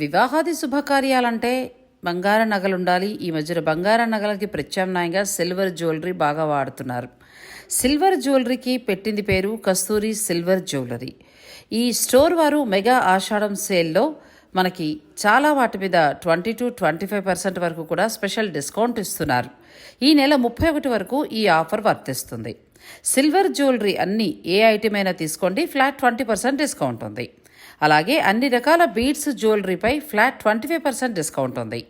వివాహాది శుభకార్యాలంటే బంగార నగలు ఉండాలి ఈ మధ్యన బంగార నగలకి ప్రత్యామ్నాయంగా సిల్వర్ జ్యువెలరీ బాగా వాడుతున్నారు. సిల్వర్ జ్యువెలరీకి పెట్టింది పేరు కస్తూరి సిల్వర్ జ్యువెలరీ. ఈ స్టోర్ వారు మెగా ఆషాఢం సేల్లో మనకి చాలా వాటి మీద twenty to twenty five percent వరకు కూడా స్పెషల్ డిస్కౌంట్ ఇస్తున్నారు. ఈ నెల ముప్పై ఒకటి వరకు ఈ ఆఫర్ వర్తిస్తుంది. సిల్వర్ జ్యువెలరీ అన్ని ఏ ఐటమ్ అయినా తీసుకోండి. ఫ్లాట్ ట్వంటీ పర్సెంట్ డిస్కౌంట్ ఉంది. అలాగే అన్ని రకాల beads జ్యువెలరీపై flat twenty five percent discount ఉంది.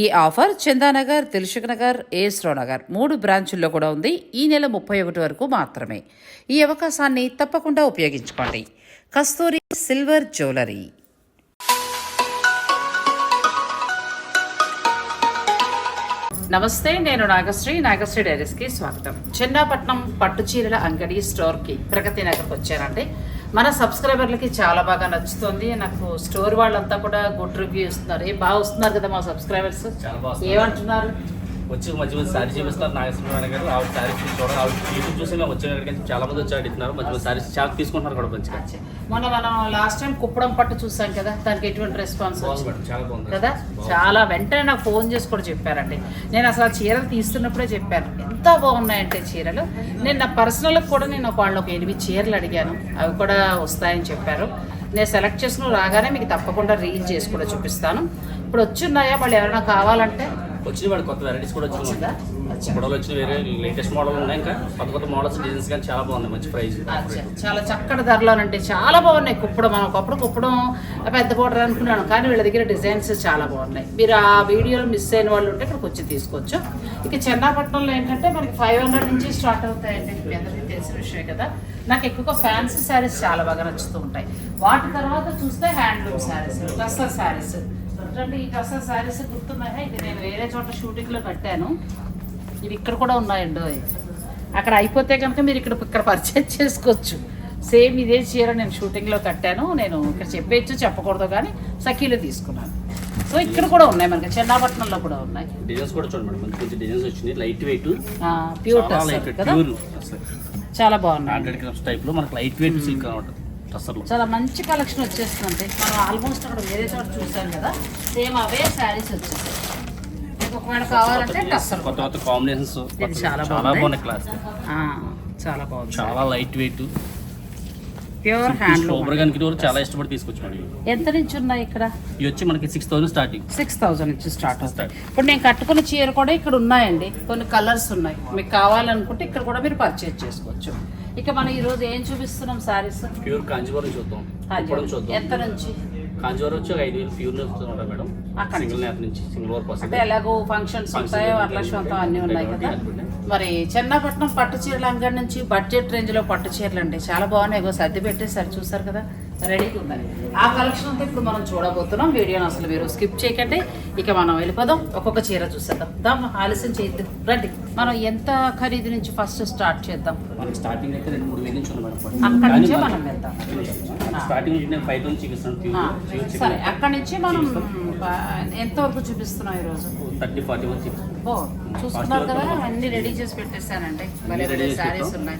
ఈ ఆఫర్ చందానగర్ దిల్షుక్ నగర్ ఏస్రో నగర్ మూడు బ్రాంచుల్లో కూడా ఉంది. ఈ నెల ముప్పై ఒకటి వరకు మాత్రమే. ఈ అవకాశాన్ని తప్పకుండా ఉపయోగించుకోండి. Kasturi silver jewellery. నమస్తే నేను నాగశ్రీ. నాగశ్రీ డైరీస్కి స్వాగతం. చిన్నపట్నం పట్టు చీరల అంగడి స్టోర్కి ప్రగతి నగర్కి వచ్చానండి మన సబ్స్క్రైబర్లకి చాలా బాగా నచ్చుతుంది. నాకు స్టోర్ వాళ్ళంతా కూడా గుడ్ రివ్యూ ఇస్తున్నారు. ఏ బాగా వస్తున్నారు కదా మా సబ్స్క్రైబర్స్? చాలా బాగా ఏమంటున్నారు? వచ్చి మధ్య మధ్య సారీ చూపిస్తారు నాగేశ్వరరావు గారు ఆవిడ సారీ చూసుకోవడం ఆవిడ యూట్యూబ్ చూసి మేము వచ్చిన ఇక్కడికి చాలా మంది వచ్చి అడుగుతున్నారు మధ్య మధ్య సారీస్ చాలా తీసుకుంటున్నారు కూడా మంచిగా. మొన్న మనం లాస్ట్ టైం కుప్పడం పట్టు చూసాం కదా దానికి ఎటువంటి రెస్పాన్స్ కదా? చాలా వెంటనే నాకు ఫోన్ చేసి కూడా చెప్పారండి. నేను అసలు ఆ చీరలు తీస్తున్నప్పుడే చెప్పాను. ఎంత బాగున్నాయంటే చీరలు. నేను నా పర్సనల్కి కూడా నేను ఒక వాళ్ళు ఒక ఎనిమిది చీరలు అడిగాను. అవి కూడా వస్తాయని చెప్పారు. నేను సెలెక్ట్ చేసుకుని రాగానే మీకు తప్పకుండా రీల్ చేసి కూడా చూపిస్తాను. ఇప్పుడు వచ్చున్నాయా వాళ్ళు ఎవరైనా కావాలంటే వచ్చిన వాడు కొత్త వెరైటీస్ కూడా వచ్చిందా? మోడల్ వచ్చిన వేరే లేటెస్ట్ మోడల్ ఉన్నాయి ఇంకా. కొత్త కొత్త మోడల్స్ డిజైన్స్ కానీ చాలా బాగున్నాయి మంచి ప్రైస్ చాలా చక్కటి ధరలోనంటే చాలా బాగున్నాయి. కుప్పడం మనం ఒకప్పుడు కుప్పడం పెద్ద బోర్డర్ అనుకున్నాను కానీ వీళ్ళ దగ్గర డిజైన్స్ చాలా బాగున్నాయి. మీరు ఆ వీడియోలు మిస్ అయిన వాళ్ళు ఉంటే ఇక్కడికి వచ్చి తీసుకోవచ్చు. ఇక చెన్నాపట్నంలో ఏంటంటే మనకి ఫైవ్ హండ్రెడ్ నుంచి స్టార్ట్ అవుతాయండి. మీ అందరికీ తెలిసిన విషయమే కదా. నాకు ఎక్కువగా ఫ్యాన్సీ శారీస్ చాలా బాగా నచ్చుతూ ఉంటాయి. వాటి తర్వాత చూస్తే హ్యాండ్లూమ్ శారీస్ టస్సర్ శారీస్ చూడండి ఈ టస్సర్ శారీస్ గుర్తున్నాయా? ఇది నేను వేరే చోట షూటింగ్లో కట్టాను. ఇవి ఇక్కడ కూడా ఉన్నాయండి. అక్కడ అయిపోతే కనుక మీరు ఇక్కడ ఇక్కడ పర్చేజ్ చేసుకోవచ్చు. సేమ్ ఇదే చీర నేను షూటింగ్లో కట్టాను. నేను ఇక్కడ చెప్పేయచ్చు చెప్పకూడదు కానీ సఖీలో తీసుకున్నాను. సో ఇక్కడ కూడా ఉన్నాయి మనకి. చెన్నాపట్నంలో కూడా ఉన్నాయి. డిజైన్స్ కూడా చూడండి మేడం. మంచి డిజైన్స్ వచ్చినాయి. లైట్ వెయిట్ ప్యూర్ చాలా కదా? బాగున్నాయి. హండ్రెడ్ గ్రామ్స్ టైప్లో మనకి లైట్ వెయిట్ సిల్క్ అనమాట. టస్సర్లో చాలా మంచి కలెక్షన్ వచ్చేస్తుంది మనం ఆల్మోస్ట్ అక్కడ వేరే చోట చూసాం కదా సేమ్ అవే శారీస్ వచ్చేసాయి. ఒకవేళ కావాలంటే కొత్త కొత్త కాంబినేషన్స్ చాలా. బాగున్నాయి క్లాస్. చాలా బాగుంది. చాలా light weight pure handloom super గానికి కూడా చాలా ఇష్టపడి తీసుకొచ్చాడు ఎంత నుంచి ఉన్నాయి ఇక్కడ? ఇవి వచ్చి మనకి six thousand starting six thousand నుంచి స్టార్ట్ అవుతాయి. ఇప్పుడు నేను కట్టుకున్న చీర కూడా ఇక్కడ ఉన్నాయండి. కొన్ని కలర్స్ ఉన్నాయి. మీకు కావాలనుకుంటే ఇక్కడ కూడా మీరు పర్చేజ్ చేసుకోవచ్చు. ఇక మనం ఈరోజు ఏం చూపిస్తున్నాం సారీస్? ప్యూర్ కాంజీవరం చూద్దాం. ఇప్పుడు చూద్దాం. ఎంత నుంచి? కాంజీవరం వచ్చి ఒక ఐదు వేలు ప్యూర్ ఉంటాయి మేడం. అక్కడ సింగిల్ నేత నుంచి సింగిల్ వర్క్ వస్తుంది ఎలాగో ఫంక్షన్స్ ఉంటాయో. వరలక్ష్మంతం అన్నీ ఉన్నాయి కదా. మరి చెన్నపట్నం పట్టు చీరల అంగడి నుంచి బడ్జెట్ రేంజ్లో పట్టు చీరలు అండి చాలా బాగున్నాయి. సర్ది పెట్టేసారి చూసారు కదా. రెడీగా ఉన్నాయి ఆ కలెక్షన్ అంతా ఇప్పుడు మనం చూడబోతున్నాం. వీడియోని అసలు మీరు స్కిప్ చేయకండి. ఇక మనం వెళ్ళిపోదాం. ఒక్కొక్క చీర చూసేద్దాం. దాం ఆలస్యం చేయొద్దు. రండి. మనం ఎంత ఖరీదు నుంచి ఫస్ట్ స్టార్ట్ చేద్దాం? మనకి స్టార్టింగ్ అయితే రెండు మూడు వేలు నుంచి అక్కడి నుంచే మనం వెళ్దాం. స్టార్టింగ్ నుంచి సరే అక్కడి నుంచి మనం ప- ఎంతవరకు చూపిస్తున్నాం ఈరోజు? థర్టీ ఫార్టీ ఓ చూస్తున్నారు కదా అన్ని రెడీ చేసి పెట్టేశానండి. శారీస్ పెట్టాం. ఉన్నాయి.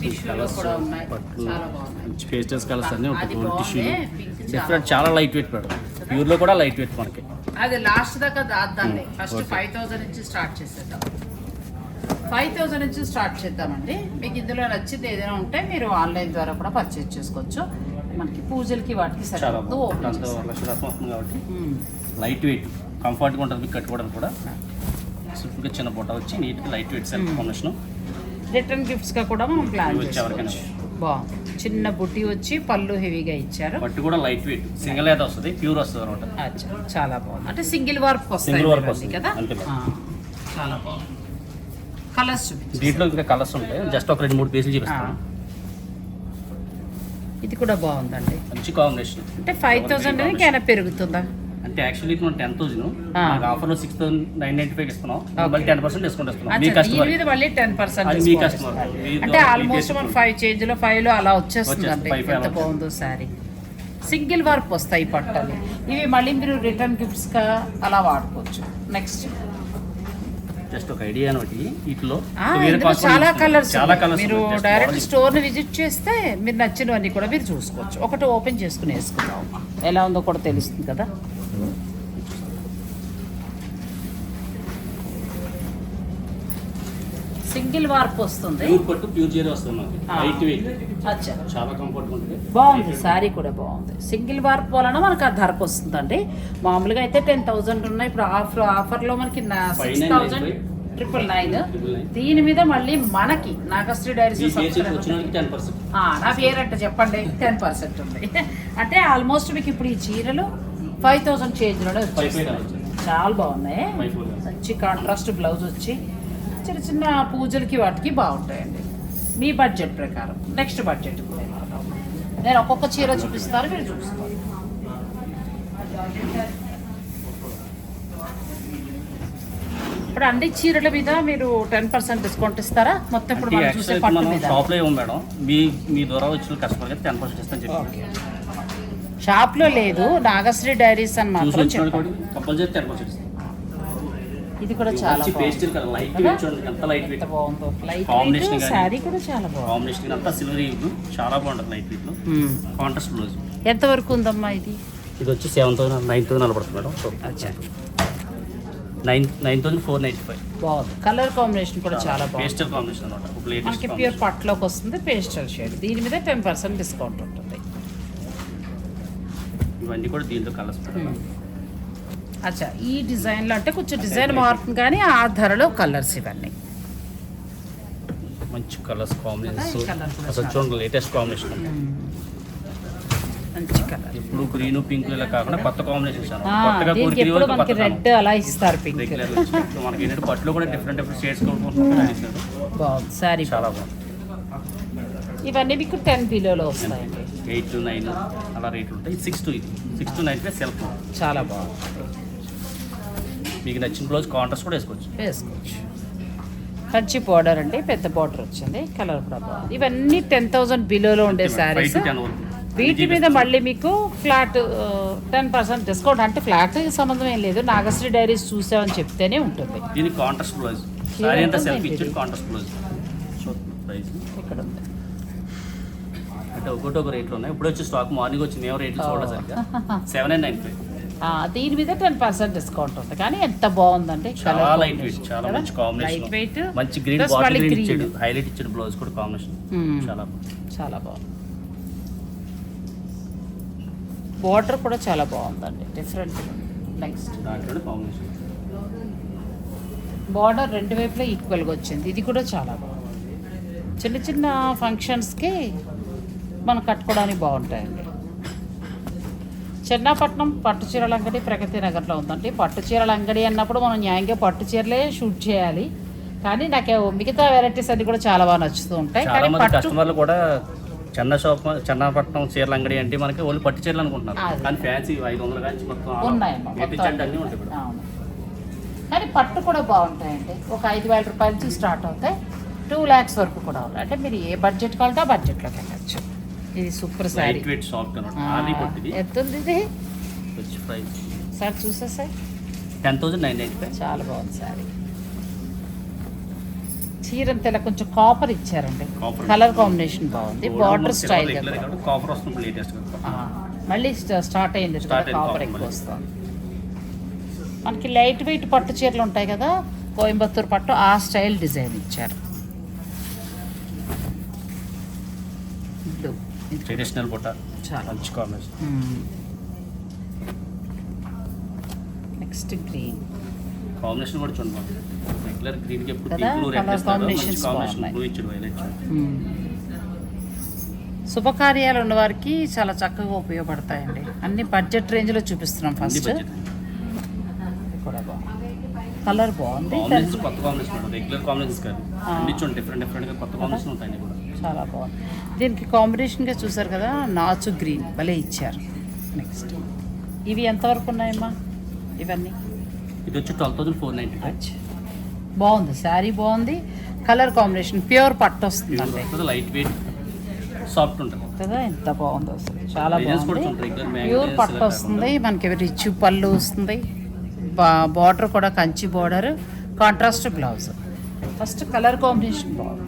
టిష్యూలో కూడా ఉన్నాయి. చాలా బాగున్నాయి. మంచి పేస్టల్స్ కలర్స్ అన్ని ఉంటాయి. టిష్యూ బాగుంది. పింక్ చాలా డిఫరెంట్ చాలా లైట్ వెయిట్ మేడం. ప్యూర్లో కూడా లైట్ వెయిట్ మనకి. అది లాస్ట్ దాకా దాద్దాండి ఫస్ట్. ఫైవ్ థౌసండ్ నుంచి స్టార్ట్ చేసేద్దాం. ఫైవ్ థౌసండ్ నుంచి స్టార్ట్ చేద్దామండి. మీకు ఇందులో నచ్చింది ఏదైనా ఉంటే మీరు ఆన్లైన్ ద్వారా కూడా పర్చేజ్ చేసుకోవచ్చు. మనకి పూజలకి వాటికి వస్తుంది కాబట్టి. లైట్ వెయిట్ కంఫర్ట్గా ఉంటుంది మీకు కట్టుకోవడానికి కూడా. సింపుల్గా చిన్న బొట్ట వచ్చి నీట్గా light weight self combination return గిఫ్ట్స్గా కూడా మనం ప్లాన్. చేసుకోవచ్చు. బాగుంది. చిన్న బుట్టి వచ్చి పళ్ళు హెవీగా ఇచ్చారు. బట్టు కూడా లైట్ వెయిట్ సింగిల్ అయితే వస్తుంది ప్యూర్ వస్తుంది అనమాట. అచ్చా, చాలా బాగుంది. అంటే సింగిల్ వర్క్ వస్తుంది, కదా. చాలా బాగుంది. కలర్స్ దీంట్లో ఇంకా కలర్స్ ఉంటాయి. జస్ట్ ఒక రెండు మూడు పీసులు చూపిస్తాను. ఇది కూడా బాగుందండి. మంచి కాంబినేషన్ అంటే ఫైవ్ థౌసండ్ ఇంకైనా పెరుగుతుందా? అంటే యాక్చువల్లీ ఇప్పుడు టెన్ థౌసండ్ ఆ. ఆఫర్లో six thousand nine ninety five ఇస్తున్నాం. మళ్ళీ టెన్ పర్సెంట్ డిస్కౌంట్ ఇస్తున్నాం. మీ కస్టమర్ మీద మళ్ళీ టెన్ పర్సెంట్ అది మీ. మీ అంటే ఆల్మోస్ట్ మన. ఫైవ్ చేంజ్లో ఫైవ్లో అలా వచ్చేస్తుంది, five ఎంత బాగుందో సారీ సింగిల్ వర్క్ వస్తాయి పట్టలు ఇవి మళ్ళీ మీరు రిటర్న్ గిఫ్ట్స్గా అలా వాడుకోవచ్చు. నెక్స్ట్ జస్ట్ ఒక ఐడియా అనమాట వీటిలో చాలా. కలర్స్ మీరు డైరెక్ట్ model. స్టోర్ని విజిట్ చేస్తే మీరు నచ్చినవన్నీ కూడా మీరు చూసుకోవచ్చు. ఒకటి ఓపెన్ చేసుకుని వేసుకుందాం. ఎలా ఉందో కూడా తెలుస్తుంది కదా. సింగిల్ వార్ప్ వస్తుంది. ప్యూర్ పట్టు ప్యూర్ చీర వస్తుంది మనకి ఆ. లైట్ వెయిట్ అచ్చా. చాలా కంఫర్ట్ ఉంటుంది. బాగుంది శారీ కూడా బాగుంది. సింగిల్ వార్ప్ వలన మనకు ఆ ధరకు వస్తుందండి. మామూలుగా అయితే టెన్ థౌసండ్ ఉన్నాయి. ఇప్పుడు ఆఫర్ ఆఫర్లో మనకి సిక్స్ థౌసండ్ ట్రిపుల్ నైన్. దీని మీద మళ్ళీ మనకి నాగశ్రీ డైరీస్ ఆ, నా పేరు అంటే చెప్పండి. టెన్ పర్సెంట్ ఉంది. అంటే ఆల్మోస్ట్ మీకు ఇప్పుడు ఈ చీరలు ఫైవ్ థౌసండ్ చేంజ్లోనే వచ్చింది చాలా బాగున్నాయి. మంచి కాంట్రాస్ట్ బ్లౌజ్ వచ్చి చిన్న చిన్న పూజలకి వాటికి బాగుంటాయండి. మీ బడ్జెట్ ప్రకారం. నెక్స్ట్ బడ్జెట్ నేను ఒక్కొక్క చీర చూపిస్తాను మీరు చూసుకోండి. ఇప్పుడు అన్ని చీరల మీద మీరు టెన్ పర్సెంట్ డిస్కౌంట్ ఇస్తారా? మొత్తం ఇప్పుడు మనం చూసే పట్టు మీద. షాప్లో ఇవ్వం మేడం మీ మీ ద్వారా వచ్చిన కస్టమర్కి టెన్ పర్సెంట్ ఇస్తాను చెప్పి షాప్లో లేదు నాగశ్రీ డైరీస్ అని మాత్రం కంపల్సరీ టెన్ పర్సెంట్ ఇది కూడా చాలా పేస్టిల్ కలర్ లైట్? వెయిట్ చూడండి ఎంత లైట్ వెయిట్ బాగుందో. లైట్ వెయిట్ కానీ. శారీ కూడా చాలా బాగుంది. కాంబినేషన్ అంతా సిల్వర్ చాలా బాగుంటుంది లైట్ వెయిట్లో మ్మ్. కాంట్రాస్ట్ బ్లౌజ్ ఎంత వరకు ఉందమ్మా ఇది? ఇది వచ్చి సెవెన్ థౌసండ్ నైన్ థౌసండ్ నలబడుతుంది మేడం. అచ్చా. Nine nine thousand four ninety five బాగుంది. కలర్ కాంబినేషన్ కూడా చాలా బాగుంది. పేస్టల్ కాంబినేషన్ అనమాట మనకి ప్యూర్ పట్లోకి వస్తుంది పేస్టల్ షేడ్ దీని మీద టెన్ పర్సెంట్ డిస్కౌంట్ ఉంటుంది. ఇవన్నీ కూడా దీంట్లో కలర్స్ అచ్చా ఈ డిజైన్లో అంటే కొంచెం డిజైన్ మారుతుంది కానీ ఆ ధరలో కలర్స్ ఇవన్నీ. మంచి కలర్స్ కూడా అసలు చూడండి లేటెస్ట్ కాంబినేషన్. మంచి కలర్. ఇప్పుడు గ్రీన్ పింక్ ఇలా కాకుండా కొత్త కాంబినేషన్స్ కొత్తగా మనకి రెడ్ అలా ఇస్తారు పింక్. మనకి ఏంటంటే పట్టులో కూడా డిఫరెంట్ డిఫరెంట్ షేడ్స్ బాగుంది. శారీ చాలా బాగుంది. ఇవన్నీ మీకు టెన్ బిలోలో వస్తాయండి. ఎయిట్ టు నైన్ అలా రేట్లు ఉంటాయి. సిక్స్ టు ఇది. సిక్స్ టు నైన్ సెల్ఫ్ చాలా బాగుంది. మీకు నచ్చిన బ్లౌజ్ కాంట్రాస్ట్ కూడా వేసుకోవచ్చు. వేసుకోవచ్చు. కంచి బార్డర్ అండి పెద్ద బార్డర్ వచ్చింది కలర్ కూడా బాగుంది. ఇవన్నీ టెన్ థౌసండ్ బిలోలో ఉండే శారీస్ వీటి మీద మళ్ళీ మీకు ఫ్లాట్ టెన్ పర్సెంట్ డిస్కౌంట్ అంటే ఫ్లాట్ సంబంధం ఏం లేదు. నాగశ్రీ డైరీస్ చూసామని చెప్తేనే ఉంటుంది. దీనికి కాంట్రాస్ట్ బ్లౌజ్. సారీ అంతా ఉంటుంది సెల్ఫ్. ఇచ్చాడు కాంట్రాస్ట్ బ్లౌజ్. ప్రైస్. ఇక్కడ ఉంది. అంటే ఒకటి ఒక రేట్లు ఉన్నాయి. ఇప్పుడు వచ్చి స్టాక్ మార్నింగ్ వచ్చి మేము రేట్లు చూడలేదు సరిగ్గా. సెవెన్ అండ్ నైన్ ఫైవ్ దీని మీద టెన్ పర్సెంట్ డిస్కౌంట్ ఉంది. కానీ ఎంత బాగుందండి చాలా లైట్ వెయిట్ చాలా మంచి లైట్ కాంబినేషన్ వెయిట్ మంచి గ్రీన్ బాటిల్ గ్రీన్. ఇచ్చాడు హైలైట్ ఇచ్చాడు బ్లౌజ్ కూడా కాంబినేషన్ చాలా బాగుంది. చాలా బాగుంది. బార్డర్ కూడా చాలా బాగుందండి. డిఫరెంట్ నెక్స్ట్ కాంబినేషన్ బార్డర్ రెండు వైపులా ఈక్వల్గా వచ్చింది. ఇది కూడా చాలా బాగుంది. చిన్న చిన్న ఫంక్షన్స్కి మనం కట్టుకోవడానికి బాగుంటాయండి. చెన్నాపట్నం పట్టు చీరల అంగడి ప్రగతి నగర్లో ఉందండి. పట్టు చీరల అంగడి అన్నప్పుడు మనం న్యాయంగా పట్టు చీరలే షూట్ చేయాలి. కానీ నాకు మిగతా వెరైటీస్ అన్ని కూడా చాలా బాగా నచ్చుతూ ఉంటాయి. కానీ కస్టమర్లు కూడా చెన్న షాప్ చెన్నపట్నం చీరల అంగడి అంటే మనకి ఓన్లీ పట్టు చీరలు అనుకుంటున్నారు. కానీ ఫ్యాన్సీ ఐదు వందల కానీ మొత్తం కానీ పట్టు కూడా బాగుంటాయండి. ఒక ఐదు వేల రూపాయల నుంచి స్టార్ట్ అవుతాయి. టూ ల్యాక్స్ వరకు కూడా ఉన్నాయి. అంటే మీరు ఏ బడ్జెట్ కావాలంటే ఆ బడ్జెట్లోకి వెళ్ళచ్చు. ఇది super sari light weight soft అనమాట. ఆర్లీ పట్టిది ఎంత ఉంది ఇది? వచ్చి price sir చూసేసాయి ten thousand nine ninety five చాలా బాగుంది శారీ చీర అంతా కొంచెం కాపర్ ఇచ్చారండి. కలర్ కాంబినేషన్ బాగుంది. బార్డర్ స్టైల్ కాఫర్ వస్తుంది లేటెస్ట్ మళ్ళీ స్ట- స్టార్ట్ అయింది కాపర్ ఎక్కువ. వస్తుంది. మనకి లైట్ వెయిట్ పట్టు చీరలు ఉంటాయి కదా కోయంబత్తూరు పట్టు ఆ స్టైల్ డిజైన్ ఇచ్చారు బ్లూ ఇది ట్రెడిషనల్ బుట్ట. చాలా. మంచి కాంబినేషన్. Next green. కాంబినేషన్ కూడా చూడండి రెగ్యులర్ గ్రీన్కి ఎప్పుడు బ్లూ రెడ్ కాంబినేషన్. బ్లూ ఇచ్చాడు వైలెట్ శుభకార్యాలు ఉన్న వారికి చాలా చక్కగా ఉపయోగపడతాయండి. అన్ని బడ్జెట్ రేంజ్లో చూపిస్తున్నాం ఫస్ట్. కూడా కలర్ బాగుంది. కాంబినేషన్ కొత్త కాంబినేషన్ రెగ్యులర్ కాంబినేషన్స్ కాదు. అన్ని చూడండి డిఫరెంట్ డిఫరెంట్గా కొత్త కాంబినేషన్ ఉంటాయి కూడా. చాలా బాగుంది. దీనికి కాంబినేషన్గా చూసారు కదా నాచు గ్రీన్ భలే ఇచ్చారు. నెక్స్ట్ ఇవి ఎంతవరకు ఉన్నాయమ్మా? ఇవన్నీ? ఇది వచ్చి ట్వెల్వ్ థౌసండ్ ఫోర్ అచ్చా. బాగుంది. శారీ బాగుంది. కలర్ కాంబినేషన్ ప్యూర్ పట్టు వస్తుందండి లైట్ వెయిట్ సాఫ్ట్ ఉంటుంది. కదా ఎంత బాగుంది అసలు. చాలా బాగుంది. ప్యూర్ పట్టు వస్తుంది. మనకి రిచ్ పళ్ళు వస్తుంది. బార్డర్ కూడా Kanchi border contrast blouse first colour combination బాగుంది.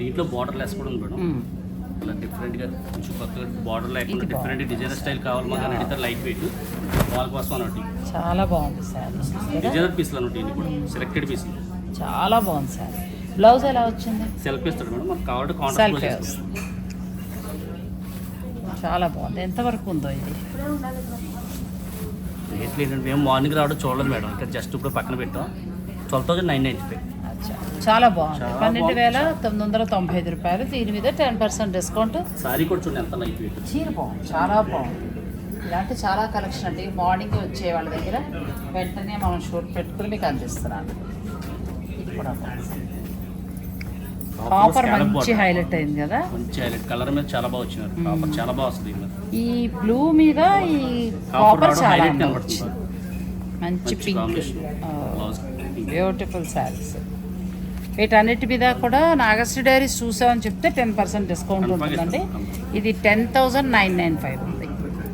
దీంట్లో బార్డర్ లెస్ కూడా ఉంది మేడం. ఇలా డిఫరెంట్గా కొంచెం కొత్తగా బార్డర్ లేకుండా డిఫరెంట్ డిజైనర్ స్టైల్ కావాలి మాకు అడిగితే లైట్ వెయిట్ వాళ్ళ కోసం అన్నట్టు చాలా బాగుంది శారీ డిజైనర్ పీస్లు అన్నట్టు ఇవి కూడా. సెలెక్టెడ్ పీసులు చాలా బాగుంది శారీ బ్లౌజ్ ఎలా వచ్చింది? సెల్ఫ్ ఇస్తాడు మేడం. మనకు కావాలంటే కాంట్రాక్ట్ చాలా బాగుంది. ఎంతవరకు ఉందో ఇది? రేట్లు ఏంటంటే మేము మార్నింగ్ రావడం చూడలేదు మేడం. ఇంకా జస్ట్ ఇప్పుడు పక్కన పెట్టాం. Twelve thousand nine ninety five చాలా బాగుంది. పన్నెండు వేల తొమ్మిది వందల తొంభై ఐదు రూపాయలు. దీని మీద టెన్ పర్సెంట్ డిస్కౌంట్. సారీ కూడా చూడండి ఎంత లైట్ వెయిట్. చీర బాగుంది. చాలా బాగుంది. ఇలాంటి చాలా కలెక్షన్ అండి. మార్నింగ్ వచ్చే వాళ్ళ దగ్గర వెంటనే మనం షూట్ పెట్టుకుని మీకు అందిస్తున్నాను. ఇది కూడా కాపర్ మంచి హైలైట్ అయింది కదా? మంచి హైలైట్ కలర్ మీద చాలా బాగా వచ్చినారు. కాపర్ చాలా బాగా వస్తుంది ఈ బ్లూ మీద ఈ కాపర్ చాలా మంచి పింక్ బ్యూటిఫుల్ శారీస్ వీటన్నిటి మీద కూడా నాగశ్రీ డైరీస్ చూసామని చెప్తే టెన్ పర్సెంట్ డిస్కౌంట్ ఉంటుందండి. ఇది ten thousand nine nine five ఉంది.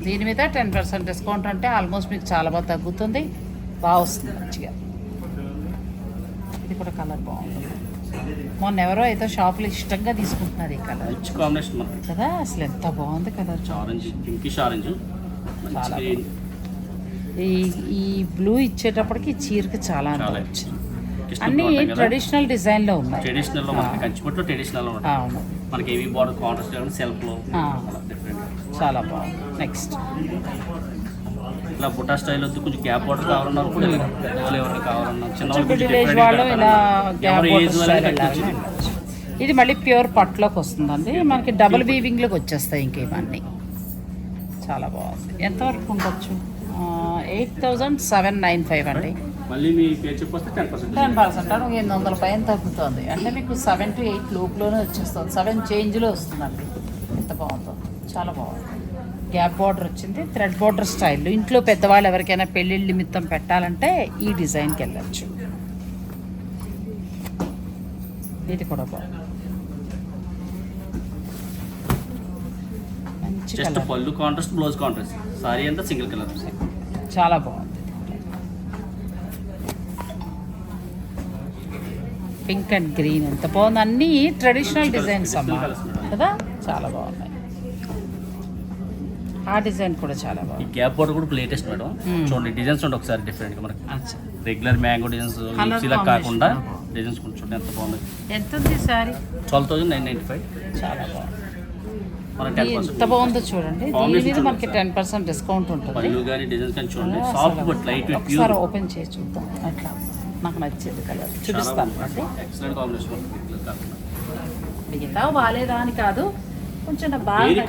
దీని మీద టెన్ పర్సెంట్ డిస్కౌంట్ అంటే ఆల్మోస్ట్ మీకు చాలా బాగా తగ్గుతుంది. బాగా వస్తుంది మంచిగా. ఇది కూడా కలర్ బాగుంది మొన్న ఎవరో అయితే షాప్లో ఇష్టంగా తీసుకుంటున్నారు ఈ కలర్. కాంబినేషన్ కదా అసలు ఎంత బాగుంది కలర్. Orange pinkish orange. ఈ ఈ బ్లూ ఇచ్చేటప్పటికి చీరకి చాలా అందం చాలా వచ్చింది అన్నీ ట్రెడిషనల్ డిజైన్లో ఉన్నాయి. ట్రెడిషనల్లో మనకి కంచిపట్లో ట్రెడిషనల్లో ఉంటాయి. అవును. మనకి ఏవి బార్డర్ కాంట్రాస్ట్ కాకుండా సెల్ఫ్లో చాలా బాగుంది. నెక్స్ట్ ఇట్లా బుటా స్టైల్ వద్దు కొంచెం గ్యాప్ బార్డర్ కావాలన్నారు కూడా ఇలా ఎవరికి కావాలన్నా చిన్న ఇలా ఎవరి. ఇది మళ్ళీ ప్యూర్ పట్లోకి వస్తుందండి. మనకి డబుల్ వీవింగ్లోకి వచ్చేస్తాయి ఇంకేమన్నీ. చాలా బాగుంది. ఎంతవరకు ఉండొచ్చు eight thousand seven nine five అండి. మళ్ళీ మీ పేరు చెప్పొస్తే టెన్ పర్సెంట్ టెన్ పర్సెంట్ అంటే ఎనిమిది వందల పైన తగ్గుతుంది. అంటే మీకు సెవెన్ టు ఎయిట్ లోపులోనే వచ్చేస్తుంది. సెవెన్ చేంజ్లో వస్తుందండి. ఎంత బాగుందో. చాలా బాగుంది. గ్యాప్ బార్డర్ వచ్చింది. థ్రెడ్ బార్డర్ స్టైల్ ఇంట్లో పెద్దవాళ్ళు ఎవరికైనా పెళ్ళిళ్ళ నిమిత్తం పెట్టాలంటే ఈ డిజైన్కి వెళ్ళచ్చు. ఇది కూడా బాగుంది. జస్ట్ పళ్ళు కాంట్రాస్ట్ బ్లౌజ్ కాంట్రాస్ట్ సారీ అంతా సింగిల్ కలర్ చాలా బాగుంది. పింక్ అండ్ గ్రీన్ ఎంత బాగుంది. అన్ని ట్రెడిషనల్ డిజైన్స్ అమ్మా. కదా? చాలా బాగున్నాయి. ఆ డిజైన్ కూడా చాలా బాగుంది. గ్యాప్ బార్డర్ కూడా లేటెస్ట్ మేడం. చూడండి డిజైన్స్ ఉంటాయి ఒకసారి డిఫరెంట్గా మనకి. అచ్చా. రెగ్యులర్ మ్యాంగో డిజైన్స్ ఇలా కాకుండా. డిజైన్స్ కొంచెం చూడండి ఎంత బాగుంది ఎంత ఉంది sari? Twelve thousand nine ninety five. చాలా బాగుంది మన టెన్ ఇది పర్సెంట్ ఎంత బాగుందో చూడండి. దీని మీద మనకి టెన్ పర్సెంట్ డిస్కౌంట్ ఉంటుంది. ఒకసారి ఓపెన్ చేసి చూద్దాం. అట్లా. నాకు నచ్చింది కలర్ చూపిస్తాను మిగతా బాగాలేదా అని కాదు. కొంచెం బాగా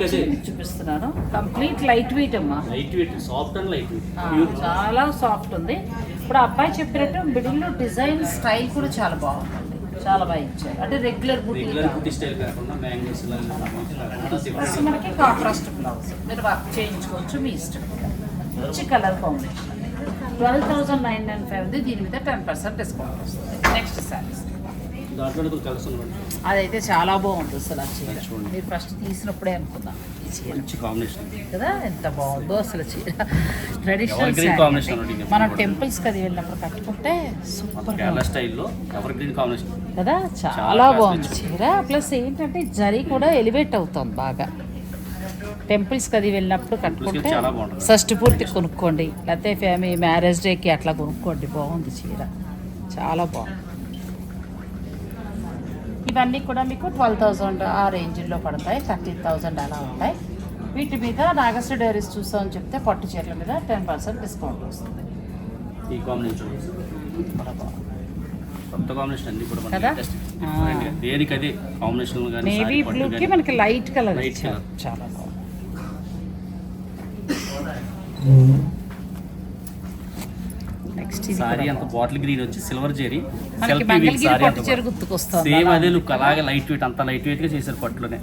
చూపిస్తున్నాను. కంప్లీట్ లైట్ వెయిట్ అమ్మా. Light weight soft and light weight చాలా సాఫ్ట్ ఉంది. ఇప్పుడు అబ్బాయి చెప్పినట్టు మిడిల్లో డిజైన్ స్టైల్ కూడా చాలా బాగుందండి చాలా బాగా ఇచ్చారు. అంటే రెగ్యులర్ స్టైల్ కాకుండా మనకి కాంట్రాస్ట్ బ్లౌజ్ మీరు వర్క్ చేయించుకోవచ్చు మీ ఇష్టం. మంచి colour combination twelve thousand nine nine five ఉంది. దీని మీద టెన్ పర్సెంట్ డిస్కౌంట్ వస్తుంది. నెక్స్ట్ శారీస్ దాంట్లో అదైతే చాలా బాగుంది అసలు ఆ చీర. మీరు ఫస్ట్ తీసినప్పుడే అనుకున్నా ఈ చీర. మంచి కాంబినేషన్ కదా? ఎంత బాగుందో అసలు చీర. ట్రెడిషనల్ మనం చెప్పండి. టెంపుల్స్కి అది వెళ్ళినప్పుడు కట్టుకుంటే సూపర్ కేరళ స్టైల్లో ఎవర్ గ్రీన్ కాంబినేషన్ కదా? చాలా బాగుంది. చీర. ప్లస్ ఏంటంటే జరీ కూడా ఎలివేట్ అవుతుంది బాగా. టెంపుల్స్కి అది వెళ్ళినప్పుడు కట్టుకుంటే. షష్టి పూర్తి కొనుక్కోండి. లేకపోతే ఫ్యామిలీ మ్యారేజ్ డేకి అట్లా కొనుక్కోండి. బాగుంది చీర. చాలా బాగుంది. ఇవన్నీ కూడా మీకు ట్వెల్వ్ థౌజండ్ ఆ రేంజ్లో పడతాయి థర్టీన్ థౌజండ్ అలా ఉంటాయి. వీటి మీద నాగశ్రీ డైరీస్ చూసామని చెప్తే పట్టు చీరల మీద టెన్ పర్సెంట్ డిస్కౌంట్ వస్తుంది. ఈ కాంబినేషన్ కొత్త కాంబినేషన్ అన్ని కూడా దేనికి అదే కాంబినేషన్ కానీ నేవీ బ్లూకి మనకి లైట్ కలర్ ఇచ్చారు colour. చాలా బాగుంది. నెక్స్ట్ సారీ అంత. బాటిల్ గ్రీన్ వచ్చి సిల్వర్ జెరీ సేమ్ అదే లుక్ అలాగే లైట్ వెయిట్ అంత లైట్ వెయిట్గా చేశారు పట్టులోనే.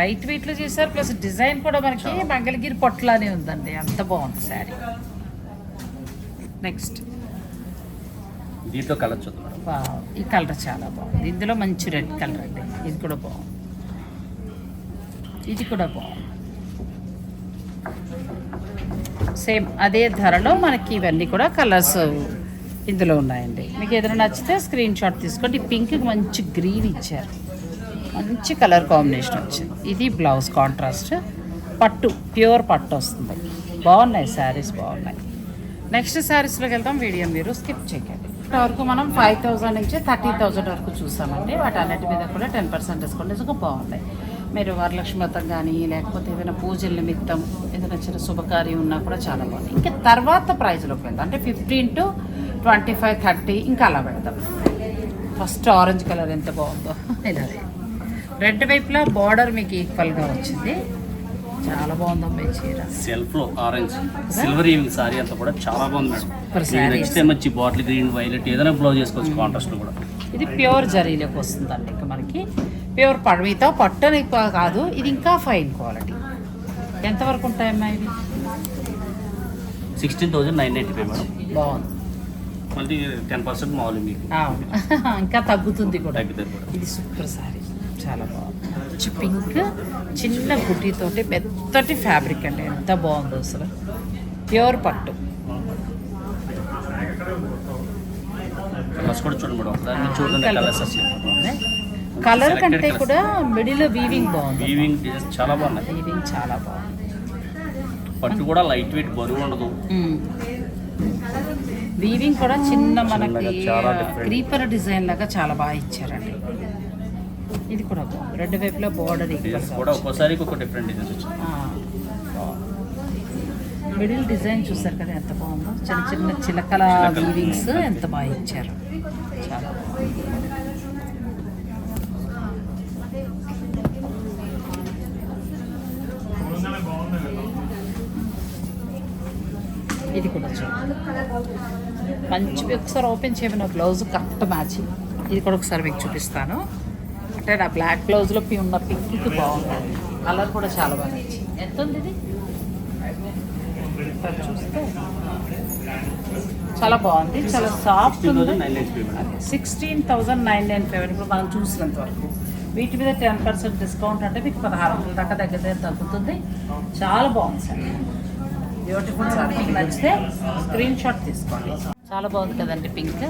లైట్ వెయిట్లో చేశారు ప్లస్ డిజైన్ కూడా మనకి మంగళగిరి పట్టులానే ఉందండి. అంత బాగుంది శారీ నెక్స్ట్ దీంట్లో కలర్ చూద్దాం ఈ కలర్ చాలా బాగుంది. ఇందులో మంచి రెడ్ కలర్ అండి. ఇది కూడా బాగుంది. ఇది కూడా బాగుంది. సేమ్ అదే ధరలో మనకి ఇవన్నీ కూడా కలర్స్ ఇందులో ఉన్నాయండి. మీకు ఏదైనా నచ్చితే స్క్రీన్ షాట్ తీసుకోండి. పింక్ మంచి గ్రీన్ ఇచ్చారు. మంచి కలర్ కాంబినేషన్ వచ్చింది. ఇది బ్లౌజ్ కాంట్రాస్ట్ పట్టు ప్యూర్ పట్టు వస్తుంది. బాగున్నాయి శారీస్ బాగున్నాయి. నెక్స్ట్ శారీస్లోకి వెళ్తాం వీడియో మీరు స్కిప్ చేయండి వరకు మనం ఫైవ్ థౌజండ్ నుంచి థర్టీ థౌజండ్ వరకు చూసామండి. వాటి అన్నిటి మీద కూడా టెన్ పర్సెంట్ డిస్కౌంట్ బాగున్నాయి మీరు వరలక్ష్మి వ్రతం కానీ లేకపోతే ఏదైనా పూజల నిమిత్తం ఏదైనా చిన్న శుభకార్యం ఉన్నా కూడా చాలా బాగుంది. ఇంకా తర్వాత ప్రైస్లోకి వెళ్దాం అంటే fifteen to twenty five thirty ఇంకా అలా పెడదాం. ఫస్ట్ ఆరెంజ్ కలర్ ఎంత బాగుందో. ఇలా రెడ్ వైపులా బార్డర్ మీకు ఈక్వల్గా వచ్చింది. చాలా బాగుందమ్మా చీర. సెల్ఫ్లో ఆరెంజ్ సిల్వర్ ఈవింగ్ సారీ అంతా కూడా చాలా బాగుంది మేడం. బాటిల్ గ్రీన్ వైలెట్ ఏదైనా బ్లౌజ్ చేసుకోవచ్చు కాంట్రాస్ట్లో కూడా. ఇది ప్యూర్ జరీలోకి వస్తుందండి ఇంకా మనకి. ప్యూర్ పడమితో పట్టని కాదు ఇది ఇంకా ఫైన్ క్వాలిటీ ఎంతవరకు ఉంటాయమ్మా ఇవి sixteen thousand nine ninety five madam. బాగుంది. మళ్ళీ టెన్ పర్సెంట్ మామూలు మీకు. ఇంకా తగ్గుతుంది కూడా. ఇది సూపర్ సారీ. చాలా బాగుంది. పింక్ చిన్న గుడ్డితోటి మెత్తటి ఫ్యాబ్రిక్ అండి. ఎంత బాగుందో అసలు. ప్యూర్ పట్టు. కలర్స్ కూడా చూడండి మేడం. చూడండి కలర్స్ కలర్ కంటే కూడా మిడిల్ వీవింగ్ బాగుంది. వీవింగ్ చాలా బాగున్నాయి. వీవింగ్ చాలా బాగుంది. పట్టు కూడా లైట్ వెయిట్ బరువు ఉండదు. వీవింగ్ కూడా చిన్న మనకి. క్రీపర్ డిజైన్ లాగా చాలా బాగా ఇచ్చారండి. ఇది కూడా బాగుంది రెండు వైపులా బోర్డర్ కూడా ఒక్కోసారి ఒక డిఫరెంట్ డిజైన్స్ వచ్చింది మిడిల్ డిజైన్ చూసారు కదా ఎంత బాగుందో? చిన్న చిన్న చిలకలు. వీవింగ్స్ ఎంత బాగా ఇచ్చారు. చాలా బాగుంది. ఇది కూడా చూడండి మంచి ఒకసారి ఓపెన్ చేయమన్న బ్లౌజ్ కరెక్ట్ మ్యాచింగ్ ఇది కూడా ఒకసారి మీకు చూపిస్తాను. అంటే నా బ్లాక్ బ్లౌజ్లో ఉన్న పింక్కి బాగుంది కలర్ కూడా చాలా బాగా నచ్చింది. ఎంత ఉంది ఇది చూస్తే. చాలా బాగుంది. చాలా సాఫ్ట్ సిక్స్టీన్ ఉంది sixteen thousand nine nine five ఇప్పుడు మనం చూసినంత వరకు. వీటి మీద టెన్ పర్సెంట్ డిస్కౌంట్ అంటే మీకు పదహారు వందల దాకా దగ్గర దగ్గర తగ్గుతుంది. చాలా బాగుంది సార్. బ్యూటిఫుల్ సార్ మీకు నచ్చితే స్క్రీన్ షాట్ తీసుకోండి. చాలా బాగుంది కదండి పింక్.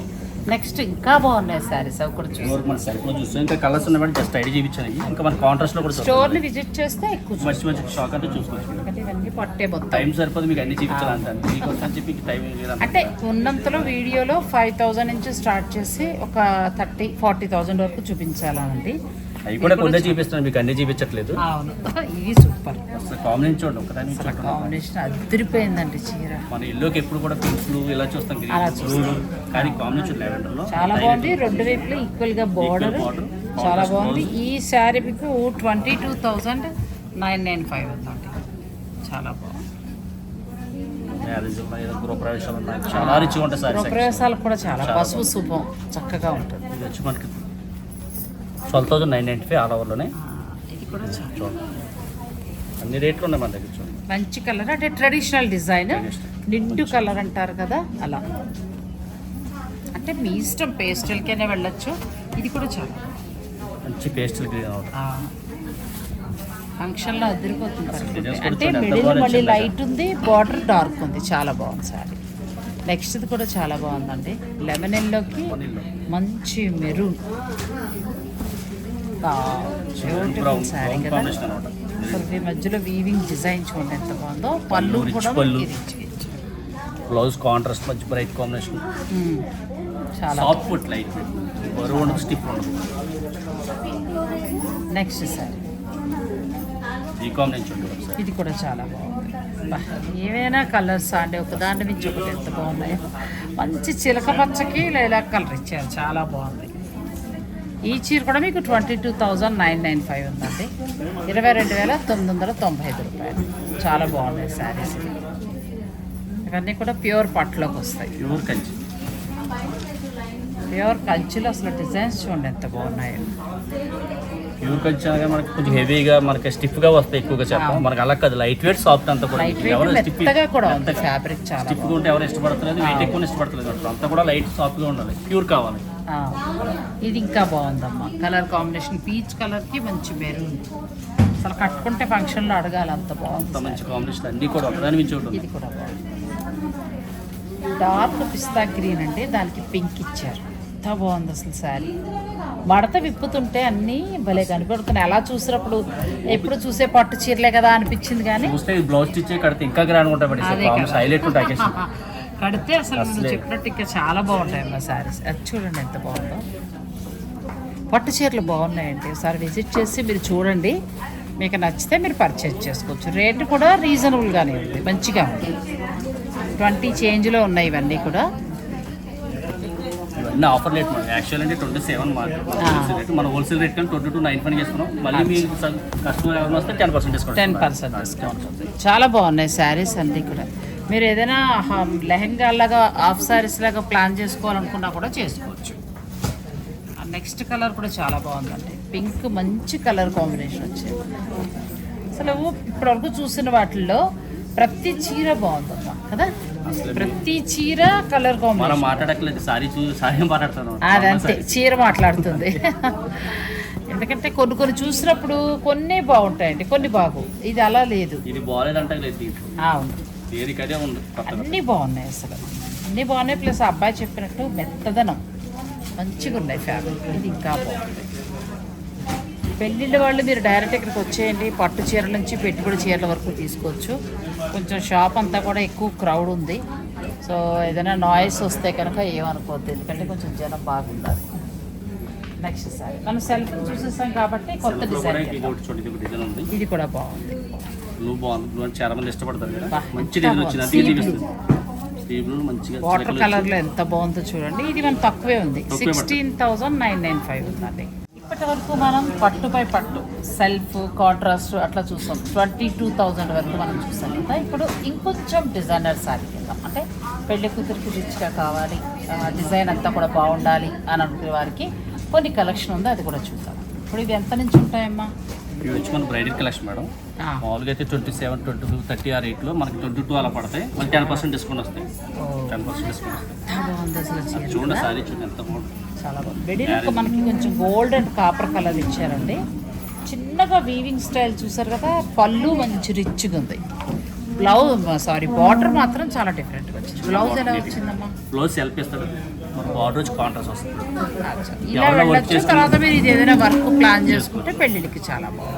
నెక్స్ట్ ఇంకా బాగున్నాయి శారీస్ అవి కూడా చూసి. ఇంకా కలర్స్ ఉన్నాయి జస్ట్ ఐడి చూపించాను. ఇంకా మన కాంట్రాస్ట్లో కూడా స్టోర్ని విజిట్ చేస్తే ఎక్కువ మంచి మంచి షాక్ అంటే చూసుకోవచ్చు ఇవన్నీ పట్టే మొత్తం. టైం సరిపోదు మీకు అన్ని చూపించాలి అంతే మీకు అని చెప్పి టైం అంటే ఉన్నంతలో వీడియోలో ఫైవ్ థౌజండ్ నుంచి స్టార్ట్ చేసి ఒక థర్టీ ఫార్టీ థౌజండ్ వరకు చూపించాలండి. అవి కూడా కొందే చూపిస్తాను మీకు అన్ని చూపించట్లేదు. అవును. ఇది సూపర్. అసలు కాంబినేషన్ చూడండి ఒకదాని కాంబినేషన్ అదిరిపోయిందండి చీర. మన ఇల్లుకి ఎప్పుడు కూడా పింక్లు ఇలా చూస్తాం అలా గ్రీన్ కానీ కాంబినేషన్ లెవెండర్లో చాలా బాగుంది. రెండు వైపులా ఈక్వల్గా బార్డర్ border, చాలా contrast బాగుంది. ఈ శారీ మీకు twenty two thousand nine nine five ఉందండి చాలా బాగుంది. మ్యారేజ్ ఉన్నాయి ఏదో గృహప్రవేశాలు ఉన్నాయి. చాలా రిచ్గా ఉంటాయి సారీ కూడా చాలా. చాలా పసుపు శుభం చక్కగా ఉంటుంది. ఇది వచ్చి మనకి twelve thousand nine ninety five all ఓవర్లోనే చూడండి. అన్ని రేట్లు ఉన్నాయి మన దగ్గర చూడండి. మంచి కలర్ అంటే ట్రెడిషనల్ డిజైన్. నిండు కలర్ అంటారు కదా అలా. అంటే మీ ఇష్టం పేస్టల్కైనా వెళ్ళొచ్చు. ఇది కూడా చాలా. మంచి పేస్టల్ గ్రీన్ అవుతుంది. ఫంక్షన్లో అదిరిపోతుంది అంటే మిడిల్ మళ్ళీ లైట్ ఉంది బార్డర్ డార్క్ ఉంది చాలా బాగుంది సారీ నెక్స్ట్ది కూడా చాలా బాగుందండి. లెమన్ ఎల్లోకి మంచి మెరూన్ బ్యూటిఫుల్ శారీ కదా. అసలు మధ్యలో వీవింగ్ డిజైన్ చూడండి ఎంత బాగుందో. పళ్ళు కూడా పళ్ళు. బ్లౌజ్ కాంట్రాస్ట్ మంచి బ్రైట్ కాంబినేషన్. చాలా సాఫ్ట్ ఫుట్ లైట్ బరువు ఉండదు స్టిఫ్ ఉండదు. నెక్స్ట్ సారీ ఈ కాంబినేషన్ ఇది కూడా చాలా బాగుంది. బా, ఏవైనా కలర్స్ అంటే ఒకదాని నుంచి ఒకటి ఎంత బాగున్నాయో. మంచి చిలక పచ్చకి లేదా కలర్ ఇచ్చారు. చాలా బాగుంది. ఈ చీర కూడా మీకు twenty two thousand nine nine five ఉందండి. ఇరవై రెండు వేల తొమ్మిది వందల తొంభై ఐదు రూపాయలు. చాలా బాగున్నాయి శారీస్ ఇవన్నీ కూడా ప్యూర్ పట్టులోకి వస్తాయి. ప్యూర్ కంచి. ప్యూర్ కంచిలో అసలు డిజైన్స్ చూడండి ఎంత బాగున్నాయో. ప్యూర్ కంచి అనగా మనకి కొంచెం హెవీగా మనకి స్టిఫ్గా వస్తాయి ఎక్కువగా చెప్పాం. మనకి అలా కాదు లైట్ వెయిట్ సాఫ్ట్ అంతా కూడా లైట్ వెయిట్ మెత్తగా కూడా ఉంది ఫ్యాబ్రిక్ చాలా స్టిఫ్గా ఉంటే ఎవరు ఇష్టపడతలేదు వెయిట్ ఎక్కువ ఇష్టపడతలేదు. అంతా కూడా లైట్ సాఫ్ట్గా ఉండాలి. ప్యూర్ కావాలి. ఇది ఇంకా బాగుందమ్మా. కలర్ కాంబినేషన్ పీచ్ కలర్కి మంచి మెరూన్ అసలు కట్టుకుంటే ఫంక్షన్లో అడగాలి అంత బాగుంది మంచి కాంబినేషన్ అన్ని కూడా ఒకదాని మించి ఇది కూడా బాగుంది. డార్క్ పిస్తా గ్రీన్ అండి దానికి పింక్ ఇచ్చారు. ఎంత బాగుంది అసలు శారీ మడత విప్పుతుంటే అన్నీ భలే కనపడుతున్నాయి. అలా చూసినప్పుడు ఎప్పుడు చూసే పట్టు చీరలే కదా అనిపించింది కానీ చూస్తే బ్లౌజ్ స్టిచ్ కడితే ఇంకా గ్రాండ్ ఉంటాయి. హైలైట్ ఉంటాయి కడితే అసలు నువ్వు చెప్పినట్టు ఇంకా చాలా బాగుంటాయి అమ్మా శారీస్ అది చూడండి ఎంత బాగుందో. పట్టు చీరలు బాగున్నాయండి. ఒకసారి విజిట్ చేసి మీరు చూడండి. మీకు నచ్చితే మీరు పర్చేజ్ చేసుకోవచ్చు. రేటు కూడా రీజనబుల్గానే ఉంది. మంచిగా ఉంది. ట్వంటీ చేంజ్లో ఉన్నాయి ఇవన్నీ కూడా. ఇవన్నీ ఆఫర్ రేట్ యాక్చువల్ అంటే ట్వంటీ సెవెన్ మార్కెట్ మన హోల్సేల్ రేట్ కానీ ట్వంటీ టూ నైన్ ఫైవ్ చేసుకున్నాం. మళ్ళీ మీ కస్టమర్ ఎవరైనా వస్తే ten percent discount ten percent discount చాలా బాగున్నాయి శారీస్ అన్నీ కూడా. మీరు ఏదైనా లెహెంగా లాగా హాఫ్ శారీస్ లాగా ప్లాన్ చేసుకోవాలనుకున్నా కూడా చేసుకోవచ్చు. నెక్స్ట్ కలర్ కూడా చాలా బాగుందండి. పింక్ మంచి కలర్ కాంబినేషన్ వచ్చింది. అసలు ఇప్పటివరకు చూసిన వాటిల్లో ప్రతి చీర బాగుందమ్మా కదా? ప్రతి చీర కలర్ కాంబినేషన్. మాట్లాడట్లేదు సారీ చూ సారీ మాట్లాడుతున్నాం. అదంతే చీర మాట్లాడుతుంది. ఎందుకంటే కొన్ని కొన్ని చూసినప్పుడు కొన్ని బాగుంటాయండి కొన్ని బాగు ఇది అలా లేదు. ఇది బాగాలేదంటే అవును. దేనికి అదే ఉంది కొత్తగా అన్నీ బాగున్నాయి అసలు. అన్నీ బాగున్నాయి ప్లస్ అబ్బాయి చెప్పినట్టు మెత్తదనం. మంచిగా ఉన్నాయి ఫ్యామిలీ ఇది ఇంకా బాగుంది. పెళ్ళిళ్ళ వాళ్ళు మీరు డైరెక్ట్ ఇక్కడికి వచ్చేయండి. పట్టు చీరల నుంచి పెట్టుబడి చీరల వరకు తీసుకోవచ్చు. కొంచెం షాప్ అంతా కూడా ఎక్కువ క్రౌడ్ ఉంది. సో ఏదైనా నాయిస్ వస్తే కనుక ఏమనుకోవద్దు. ఎందుకంటే కొంచెం జనం బాగుండాలి. Next sorry. మనం సెల్ఫ్ చూసేసాం కాబట్టి కొత్త డిజైన్ ఇది కూడా బాగుంది. నువ్వు బాగుంది నువ్వు అంటే చాలా మంది ఇష్టపడతారు కదా. మంచి డిజైన్ వచ్చింది. చూపిస్తుంది స్టీ బ్లూ మంచిగా వాటర్ కలర్లో ఎంత బాగుందో చూడండి. ఇది మనం తక్కువే ఉంది. Sixteen thousand nine nine five ఉందండి. ఇప్పటి వరకు మనం పట్టుపై పట్టు సెల్ఫ్ కాంట్రాస్ట్ అట్లా చూస్తాం ట్వంటీ టూ థౌజండ్ వరకు మనం చూస్తాం కదా. ఇప్పుడు ఇంకొంచెం డిజైనర్ శారీ కింద అంటే పెళ్ళి కూతురికి రిచ్గా కావాలి డిజైన్ అంతా కూడా బాగుండాలి అని అనుకునే వారికి కొన్ని కలెక్షన్ ఉంది అది కూడా చూద్దాం. ఇప్పుడు ఇది ఎంత నుంచి ఉంటాయమ్మా? మన బ్రైడల్ కలెక్షన్ మేడం. మామూలుగా అయితే twenty seven twenty two thirty ఆ రేట్లో మనకి ట్వంటీ టూ అలా పడతాయి. మళ్ళీ టెన్ పర్సెంట్ డిస్కౌంట్ వస్తాయి. టెన్ పర్సెంట్ డిస్కౌంట్ వస్తాయి. చూడండి? సారీ చూడండి ఎంత బాగుంది. చాలా బాగుంది. మనకి కొంచెం గోల్డ్ అండ్ కాపర్ కలర్ ఇచ్చారండి. చిన్నగా వీవింగ్ స్టైల్ చూసారు కదా పళ్ళు మంచి రిచ్గా ఉంది. బ్లౌజ్ సారీ బార్డర్ మాత్రం చాలా డిఫరెంట్గా వచ్చింది. బ్లౌజ్ ఎలా వచ్చిందమ్మా? బ్లౌజ్ సెల్ఫ్ ఇస్తాడు బార్డర్ కాంట్రాస్ట్ వస్తుంది. ఇలా వెళ్ళొచ్చు తర్వాత మీరు ఇది ఏదైనా వర్క్ ప్లాన్ చేసుకుంటే పెళ్ళిళ్ళకి చాలా బాగుంది.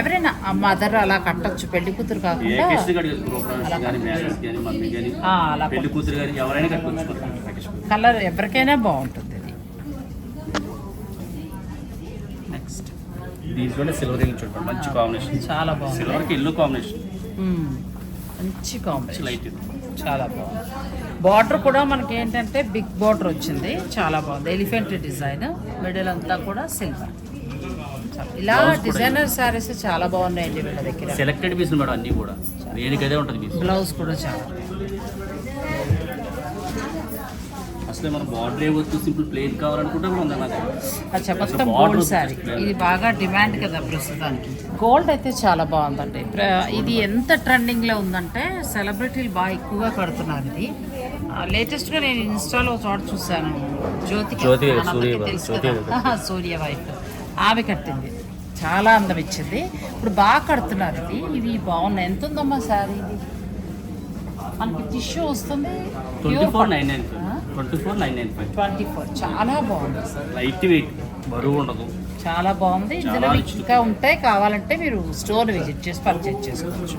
ఎవరైనా ఆ మదర్ అలా కట్టొచ్చు పెళ్ళి కూతురు కాకుండా అలా పెళ్ళి కూతురు ఎవరైనా కట్టుకోవచ్చు కలర్ ఎవరికైనా బాగుంటుంది నెక్స్ట్ దీంట్లోనే సిల్వర్ రింగ్ చూడండి మంచి కాంబినేషన్ చాలా బాగుంది. సిల్వర్కి ఎల్లో కాంబినేషన్. మంచి కాంబినేషన్ లైట్ చాలా బాగుంది. బార్డర్ కూడా మనకి ఏంటంటే బిగ్ బార్డర్ వచ్చింది. చాలా బాగుంది. ఎలిఫెంట్ డిజైన్ మిడిల్ అంతా కూడా సిల్వర్ ఇలా డిజైనర్ శారీస్ చాలా బాగున్నాయండి వీళ్ళ దగ్గర. సెలెక్టెడ్ పీస్ మేడం అన్నీ కూడా. దేనికి అదే ఉంటుంది పీస్ బ్లౌజ్ కూడా చాలా. అసలు మన బార్డర్ వద్దు సింపుల్ ప్లేన్ కావాలనుకుంటే కూడా ఉంది అచ్చా మొత్తం గోల్డ్ just ఇది బాగా డిమాండ్ కదా ప్రస్తుతానికి. గోల్డ్ అయితే చాలా బాగుందండి. ఇది ఎంత ట్రెండింగ్లో ఉందంటే సెలబ్రిటీలు బాగా ఎక్కువగా కడుతున్నారు ఇది. లేటెస్ట్గా నేను ఇన్స్టాలో చోట చూశాను జ్యోతి జ్యోతి, సూర్య వైఫ్. ఆమె కట్టింది. చాలా అందం ఇచ్చింది. ఇప్పుడు బాగా కడుతున్నారు ఇది. ఇవి బాగున్నాయి. ఎంత ఉందమ్మా శారీ ఇది? మనకి టిష్యూ వస్తుంది. Twenty four nine nine twenty four nine nine five. Twenty four. చాలా బాగుంది. అసలు లైట్ వెయిట్. బరువు ఉండదు. చాలా బాగుంది. ఇందులో ఇంకా ఉంటాయి. కావాలంటే మీరు స్టోర్ విజిట్ చేసి పర్చేజ్ చేసుకోవచ్చు.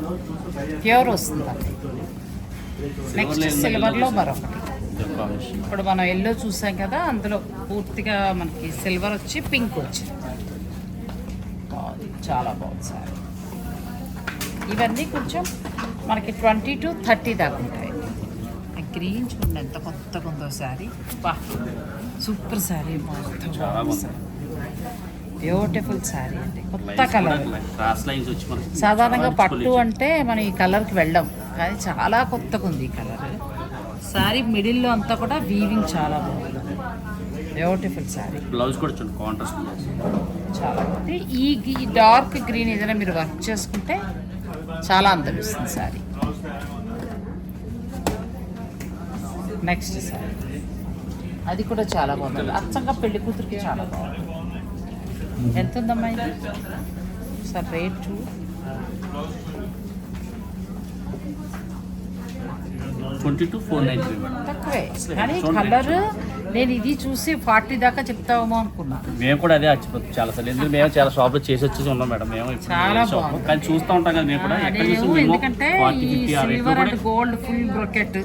ప్యూర్ వస్తుంది నెక్స్ట్ సిల్వర్లో మరొకటి. ఇప్పుడు మనం ఎల్లో చూసాం కదా అందులో పూర్తిగా మనకి సిల్వర్ వచ్చి పింక్ వచ్చింది. బాగుంది చాలా బాగుంది సార్. ఇవన్నీ కొంచెం మనకి ట్వంటీ టు థర్టీ దాకా ఉంటాయి. గ్రీన్ చూడండి ఎంత కొత్తగా ఉందో శారీ బా సూపర్ శారీ. బ్యూటిఫుల్ శారీ అండి కొత్త కలర్ సాధారణంగా పట్టు అంటే మనం ఈ కలర్కి వెళ్ళాం. కానీ చాలా కొత్తగా ఉంది ఈ కలర్ శారీ మిడిల్లో అంతా కూడా వీవింగ్ చాలా బాగుంది. బ్యూటిఫుల్ శారీ. బ్లౌజ్ కూడా చూడండి కాంట్రాస్ట్ చాలా బాగుంది. ఈ డార్క్ గ్రీన్ ఏదైనా మీరు వర్క్ చేసుకుంటే చాలా అందం ఇస్తుంది శారీ. నెక్స్ట్ శారీ. అది కూడా చాలా బాగుంది. అచ్చంగా పెళ్ళి కూతురికి చాలా బాగుంది. ఎంత ఉందమ్మా ఇది? Sir rate twenty two four ninety తక్కువే. కానీ. కలర్ నేను ఇది చూసి ఫార్టీ దాకా చెప్తావేమో అనుకున్నా. మేము కూడా అదే ఆశ్చర్యపోతాం చాలా సార్లు. ఎందుకు మేము చాలా షాప్లో చేసి వచ్చేసి ఉన్నాం మేడం. మేము చాలా షాప్ బాగుంది. కానీ చూస్తూ ఉంటాం కదా మేము కూడా. ఎక్కడ ఎందుకంటే ఈ silver and gold full brocade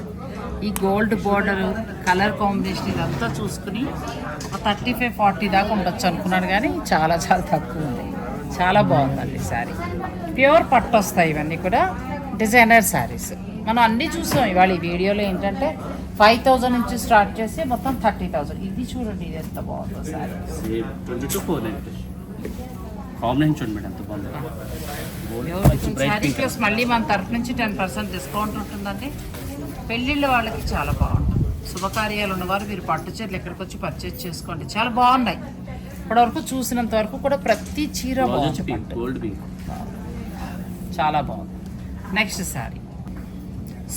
ఈ గోల్డ్ బోర్డర్ కలర్ కాంబినేషన్ ఇదంతా చూసుకుని థర్టీ ఫైవ్ ఫార్టీ దాకా ఉండొచ్చు అనుకున్నాను కానీ చాలా చాలా తక్కువ ఉంది. చాలా బాగుందండి శారీ ప్యూర్ పట్టు వస్తాయి ఇవన్నీ కూడా. డిజైనర్ శారీస్ మనం అన్నీ చూసాం ఇవాళ ఈ వీడియోలో ఏంటంటే ఫైవ్ థౌజండ్ నుంచి స్టార్ట్ చేసి మొత్తం థర్టీ థౌజండ్ ఇది చూడండి ఇది ఎంత బాగుందో కాంబినేషన్ చూడండి మేడం ఎంత బాగుంది ప్లస్ మళ్ళీ మన తరఫు నుంచి టెన్ పర్సెంట్ డిస్కౌంట్ ఉంటుందండి. పెళ్ళిళ్ళ వాళ్ళకి చాలా బాగుంటుంది. శుభకార్యాలు ఉన్నవారు మీరు పట్టు చీరలు ఎక్కడికి వచ్చి పర్చేజ్ చేసుకోండి. చాలా బాగున్నాయి. ఇప్పటివరకు చూసినంత వరకు కూడా ప్రతి చీర బాగుంది. చాలా బాగుంది. నెక్స్ట్ శారీ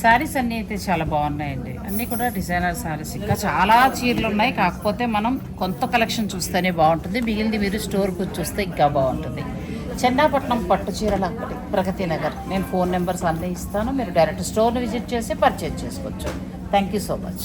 శారీస్ అన్నీ అయితే చాలా బాగున్నాయండి. అన్నీ కూడా డిజైనర్ శారీస్. ఇంకా చాలా చీరలు ఉన్నాయి. కాకపోతే మనం కొంత కలెక్షన్ చూస్తేనే బాగుంటుంది. మిగిలింది మీరు స్టోర్కి వచ్చి చూస్తే ఇంకా బాగుంటుంది. చెన్నాపట్నం పట్టు చీరలు అక్కడి ప్రగతి నగర్. నేను ఫోన్ నెంబర్స్ అన్నీ ఇస్తాను. మీరు డైరెక్ట్ స్టోర్ని విజిట్ చేసి పర్చేజ్ చేసుకోవచ్చు. Thank you so much.